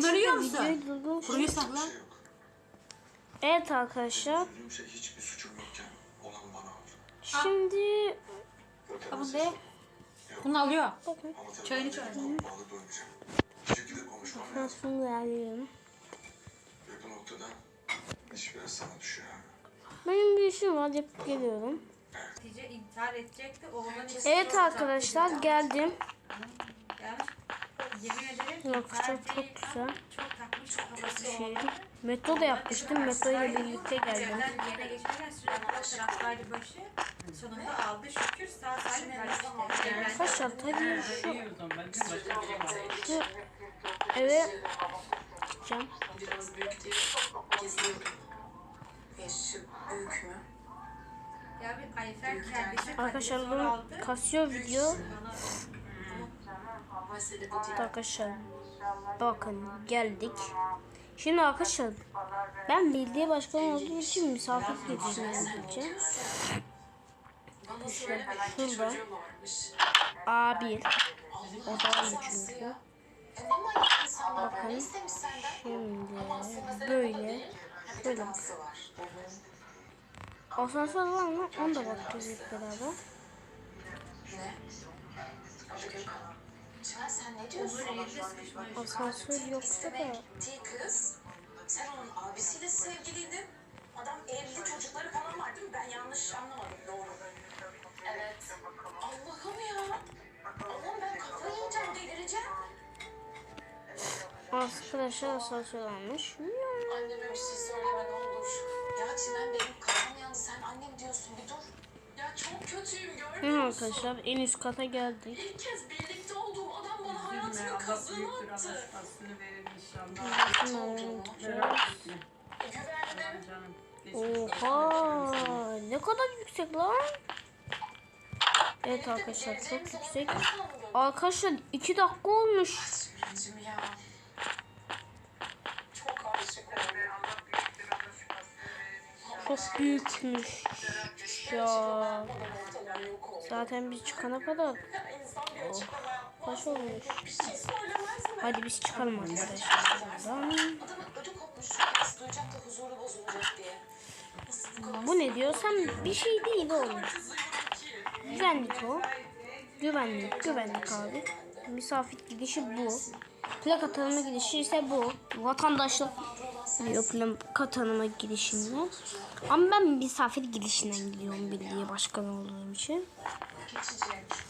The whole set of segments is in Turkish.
Görüyor musun? Burayı sakla. Evet arkadaşlar. Şey hiçbir suçum yokken olan bana oldu. Şimdi Bu ne? Bunu alıyor. bakın. Çayını ben çay. bağlı durmayacağım. Bir şekilde konuşmam lazım. Nasıl ilerliyorum? Ve bu noktada iş biraz sana düşüyor. Benim bir işim var yapıp geliyorum. Hatice intihar edecekti. Oğlan Evet arkadaşlar geldim. Gelmiş. Yemin ederim Yok, intihar çok- çok güzel. Çok Şey, metro da yapmıştım. Metro ile birlikte geldim. Yere geçerken taraftaydı başı. Sonunda aldı şükür sağ salim Arkadaşlar tabii şu şey şu eve gideceğim. Biraz büyük değil. Gizli. Yaşı büyük mü? Ya bir Ayfer kendisi Arkadaşlar bu kasıyor video. Değil. Arkadaşlar bakın geldik. Şimdi arkadaşlar ben belediye başkanı olduğum için misafir gideceğim. Bana söyleme. Şurada. İki çocuğum varmış. A1 o da öyle çünkü. Bakın. Şimdi böyle böyle asansör var mı? Onu da bakacağız hep beraber. Çağ sen ne diyorsun? Asansör yoksa da kız. Sen onun abisiyle sevgiliydin. Adam evli çocukları falan var değil mi? Ben yanlış anlamadım. Doğru. Evet. Allah'ım ya. Allah'ım ben kafayı yiyeceğim, delireceğim. arkadaşlar asansör almış. Anneme bir şey söyleme ne olur. Ya Çimen benim kafam yandı. Sen annem diyorsun bir dur. Ya çok kötüyüm görmüyor musun? arkadaşlar en üst kata geldik. İlk kez Allah attı. verir inşallah. Oha ne kadar yüksek lan. Evet arkadaşlar çok yüksek. Arkadaşlar 2 dakika olmuş. Çok büyükmüş ya. Zaten biz çıkana kadar Kaç olmuş. Hadi biz çıkalım arkadaşlar. buradan. Bu ne diyorsam bir şey değil oğlum. Güvenlik o. Güvenlik, güvenlik abi. Misafir gidişi bu. Plaka tanıma gidişi ise bu. Vatandaşlık plaka tanıma gidişinden. Ama ben misafir gidişinden gidiyorum belediye başkanı olduğum için. Geçecek.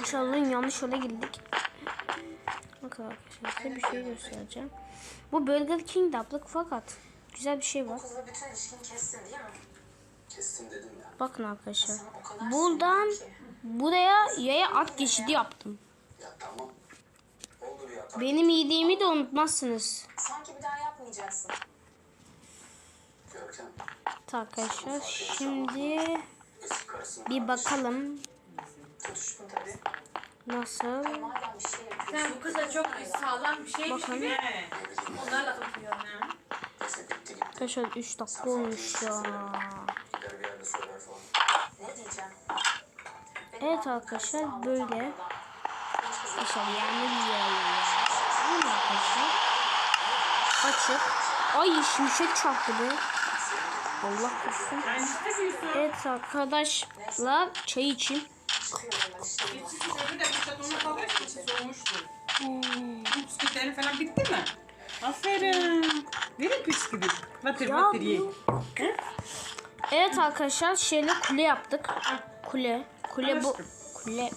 İnşallah yanlış yola girdik. Bakın arkadaşlar size bir şey göstereceğim. Bu Burger King ablık fakat güzel bir şey var. Kızla bütün ilişkini kestin değil mi? Kestim dedim ya. Bakın arkadaşlar. Buradan buraya yaya at geçidi yaptım. Ya tamam. Oldu bir hata. Benim iyiliğimi de unutmazsınız. Sanki bir daha yapmayacaksın. Görkem arkadaşlar şimdi bir bakalım Tutuştun tabii. nasıl. Madem bir şey yapıyorsun. Sen bu kıza çok sağlam bir şeymiş Bakın. gibi onlarla tutuyor. destek bitti gitti. Arkadaşlar 3 dakika olmuş ya. Ne diyeceğim? Evet arkadaşlar böyle. Arkadaşlar yani yer. Değil mi arkadaşlar? Açık. Ay şimşek çarptı be. Allah korusun. Evet arkadaşlar çay için. Geçici sözü de bir çatonun kalıyor ki soğumuştur. Bu bisküvilerin falan bitti mi? Aferin. Verin bisküvi. Batır Ya batır ye. Evet arkadaşlar şeyle kule yaptık. Kule. Kule bu. Kule.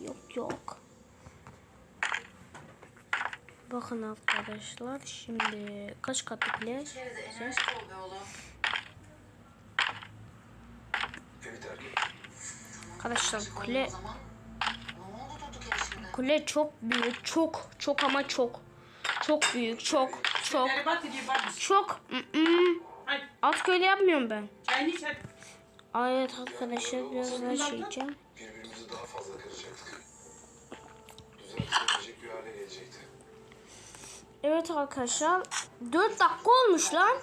Yok yok. Bakın arkadaşlar şimdi kaç katlı kule? enerji ol be oğlum. Evi terk et. Arkadaşlar kule kule çok büyük. Çok çok ama çok. Çok büyük. Çok çok çok. Alt köyde yapmıyorum ben. Evet arkadaşlar biraz daha şey içeceğim. Birbirimizi daha fazla kıracaktık. Bir hale gelecekti. Evet arkadaşlar 4 dakika olmuş lan.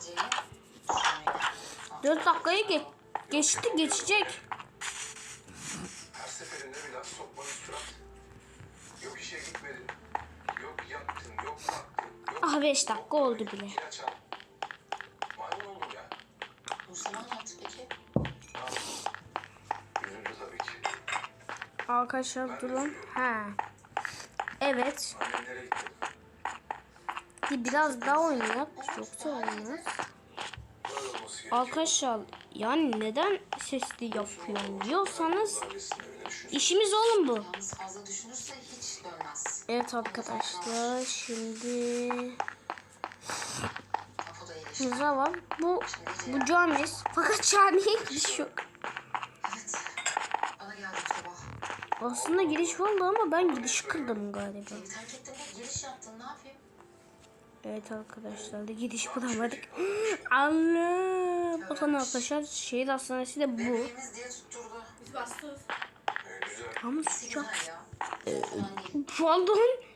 4 dakikayı ge- geçti geçecek. Seferinde bir laf sokmanın surat. Yok işe gitmedin. Yok yaptın, yok Ah 5 dakika oldu bile. Maymun oldum ya. Nursema ne yaptı peki? Üzüldü tabii ki. Arkadaşlar durun. Ha. Evet. Bir biraz daha oynayak. Yoksa olmaz. Arkadaşlar yani neden sesli yapıyorum diyorsanız. İşimiz oğlum bu. Yalnız fazla düşünürse hiç dönmez. Evet arkadaşlar şimdi var. Bu bu camiz. Fakat camiye giriş yok. Aslında giriş vardı ama ben girişi kırdım galiba. Giriş? Evet arkadaşlar da giriş bulamadık. Allah. Bakın arkadaşlar şehir hastanesi de bu. Bebeğimiz diye tutturdu. Biz bastık. Güzel sıcak.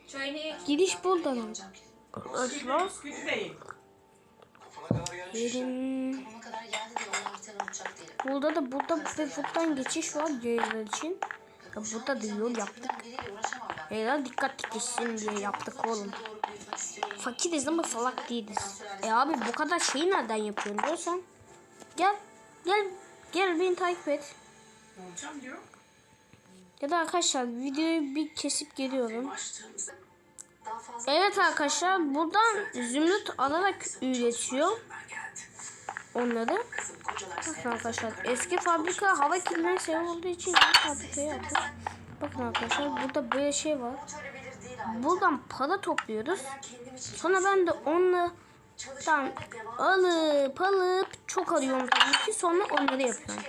Çayını iç. Giriş buradan. Arkadaşlar. Uçak değilim. Burada da burada ve buradan geçiş var yayınlar için. Ya burada da yol yaptık. Eğer dikkatli geçsin diye yaptık oğlum. Fakiriz ama salak değiliz. E abi bu kadar şeyi nereden yapıyorsun diyorsan. Gel. Gel. Gel beni takip et. Olacağım diyor. Ya da arkadaşlar videoyu bir kesip geliyorum. Evet arkadaşlar buradan zümrüt alarak üretiyor onları. Bakın arkadaşlar eski fabrika hava kirliliğine sebep olduğu için yeni fabrikayı yaptık. Bakın arkadaşlar burada böyle şey var. Buradan para topluyoruz. Sonra ben de çalışmaya devam alıp alıp çok arıyorum tabii ki sonra onları yapıyorum.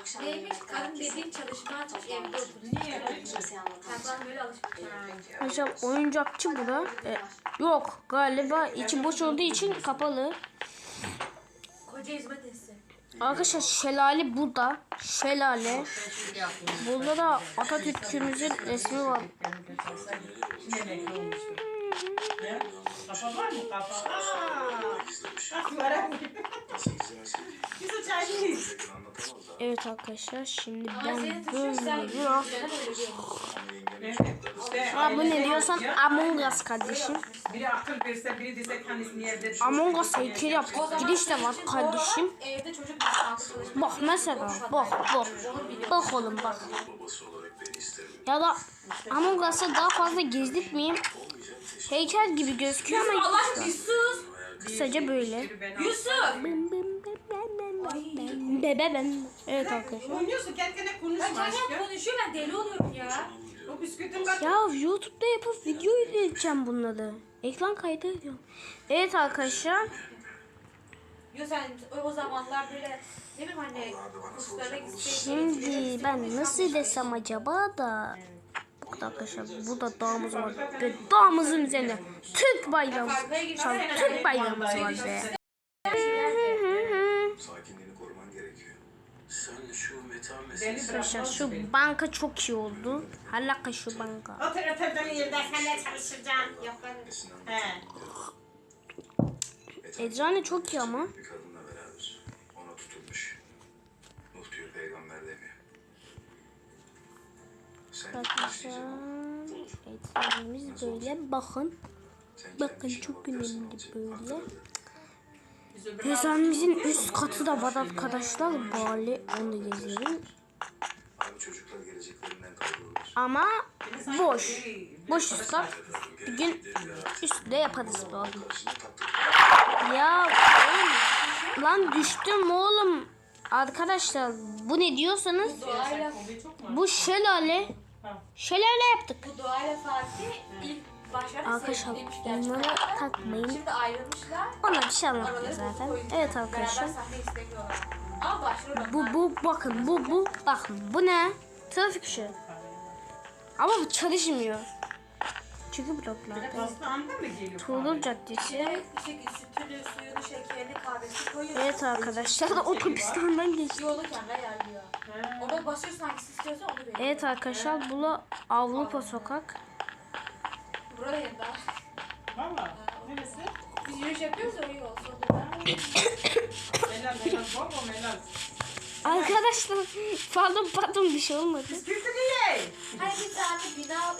Akşam Neymiş? Kadın dediğin çalışma açmış evde oturuyor. Niye? bana böyle. Arkadaşlar oyuncakçı bu da. E, yok galiba içi boş olduğu için kapalı. Koca hizmet etsin. Arkadaşlar şelale burada. Şelale. Şimdi. Burada da Atatürk'ümüzün resmi var. Yemekli olmuştu. Kafa var mı kafa? Biz o çaycıyız. Evet arkadaşlar şimdi ben böyle Ha bu ne diyorsan. Among Us kardeşim. Biri akıl verse biri dese kendisini yerde. Among Us heykeli yaptık. Giriş de var kardeşim. Bak mesela bak bak. Bak oğlum bak. Ya da Among Us'a daha fazla gezdirtmeyeyim. Heykel gibi gözüküyor ama Allah aşkına bir sus. kısaca böyle. Ben Yusuf. Bebe ben. Evet arkadaşlar. Oynuyorsun kendi kendine konuşma Ben aşkım. konuşuyor ben deli oluyorum ya. O bisküvitin bak. Ya YouTube'da yapıp video izleyeceğim bunları. Ekran kaydı ediyorum. Evet arkadaşlar. Yo sen o, o zamanlar böyle ne bileyim hani kurslara gitseydin. Şimdi ben nasıl desem acaba da. Bakın arkadaşlar burada dağımız var. Ve dağımızın üzerine Türk bayrağımız. Şu Türk bayrağımız var be. Sakinliğini koruman gerekiyor. Sen şu metan Beni meselesi... Arkadaşlar şu banka çok iyi oldu. Halaka şu banka. Otur oturduğun yerde senle çalışacaksın. Yok ben. He. Eczane çok iyi ama. Arkadaşlar eczanemiz böyle bakın. Bakın çok önemli böyle. Eczanemizin üst katı da var arkadaşlar. Bari onu gezelim. Ama boş. Boş ıslak. Bir gün üstüne yaparız taktık. Ya oğlum. Lan düştüm oğlum. Arkadaşlar bu ne diyorsanız bu şelale. Ha. Şelale yaptık. bu doğayla Fatih ilk başlarda Arkadaşlar gerçekten. takmayın. Şimdi ayrılmışlar. Ona bir şey anlatmıyor Araları zaten. Evet arkadaşlar. Beraber sahne istemiyorlar. Ama başrol Bu onlar. bu bakın bu bu bakın bu ne? Trafik ışığı. Ama bu çalışmıyor. Çünkü bloklarda. Hasta anda mı geliyor? Tuğrul Caddesi. İçine işte sütünü, suyunu, şekerini, kahvesini koyuyorsun. Evet arkadaşlar otobüsten geçtik. Yolu kendi ayarlıyor. Ona basıyorsun hangisi istiyorsan onu veriyor. Evet arkadaşlar bu Avrupa sokak. Burada yanında. Valla. Neresi? Biz yürüyüş yapıyoruz ya o yol sonunda. Helal helal. Baba helal. Arkadaşlar pardon pardon bir şey olmadı. Bisküvi niye? Hani bir tane bina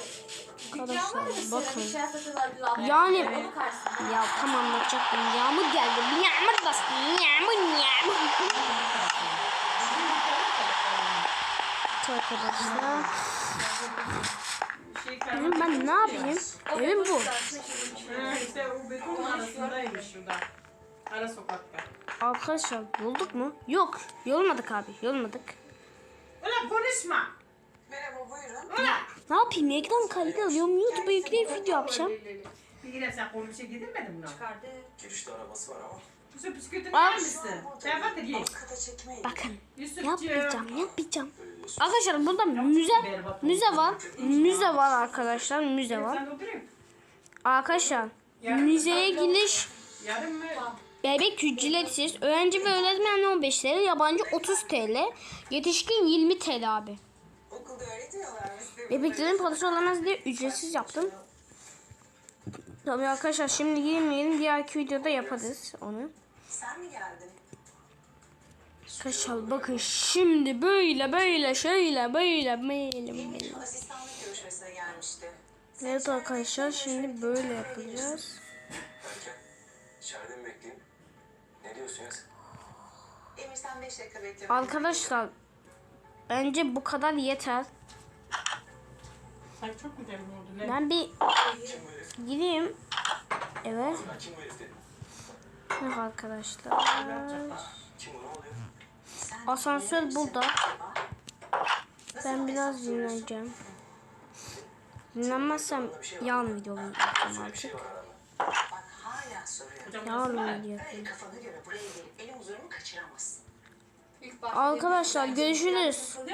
Arkadaşlar bakın. Şey. Yani-. Ya tam anlatacaktım. Yağmur geldi. Bir yağmur bastı. Yağmur yağmur. Arkadaşlar. Şey Benim ben ne yapayım? Evim bu. İşte o beton arasındaymış şurada. Ara sokakta. Arkadaşlar bulduk mu? Yok. Yolmadık abi. Yolmadık. Ulan konuşma. Merhaba buyurun. Ulan. Ne yapayım? Ekran kaydı alıyorum. YouTube'a yükleyip video yapacağım. Bir yine sen konuşa gidilmedin mi? Çıkardı. Girişte arabası var ama. Yusuf bisküvitini yer misin? Şefadır ye. Bakın. Yapmayacağım. Yapmayacağım. Arkadaşlar burada müze müze var. Müze var arkadaşlar. Müze var. Arkadaşlar müzeye giriş Yarın mı? Bebek ücretsiz. Öğrenci ve öğretmen 15 TL, yabancı 30 TL, yetişkin 20 TL abi. Bebeklerin parası olamaz diye ücretsiz yaptım. Tabii arkadaşlar şimdi girmeyelim. Diğerki videoda yaparız onu. Sen mi geldin? Arkadaşlar bakın şimdi böyle böyle şöyle böyle böyle böyle. Evet arkadaşlar şimdi böyle yapacağız. İçeride mi bekleyeyim? Ne diyorsun ya sen? Emir sen 5 dakika bekle. Arkadaşlar bence bu kadar yeter. Sen çok mu derin oldu? Ne? Ben bir Kim bu herif? gideyim eve. Ya kim bu herif dedim. Yok arkadaşlar. Kim bu ne oluyor? Asansör burada. Ben biraz dinleneceğim. Dinlenmezsem yarın video Şöyle bir şey var. Göre buraya gelip huzurumu kaçıramazsın. İlk başta Arkadaşlar görüşürüz.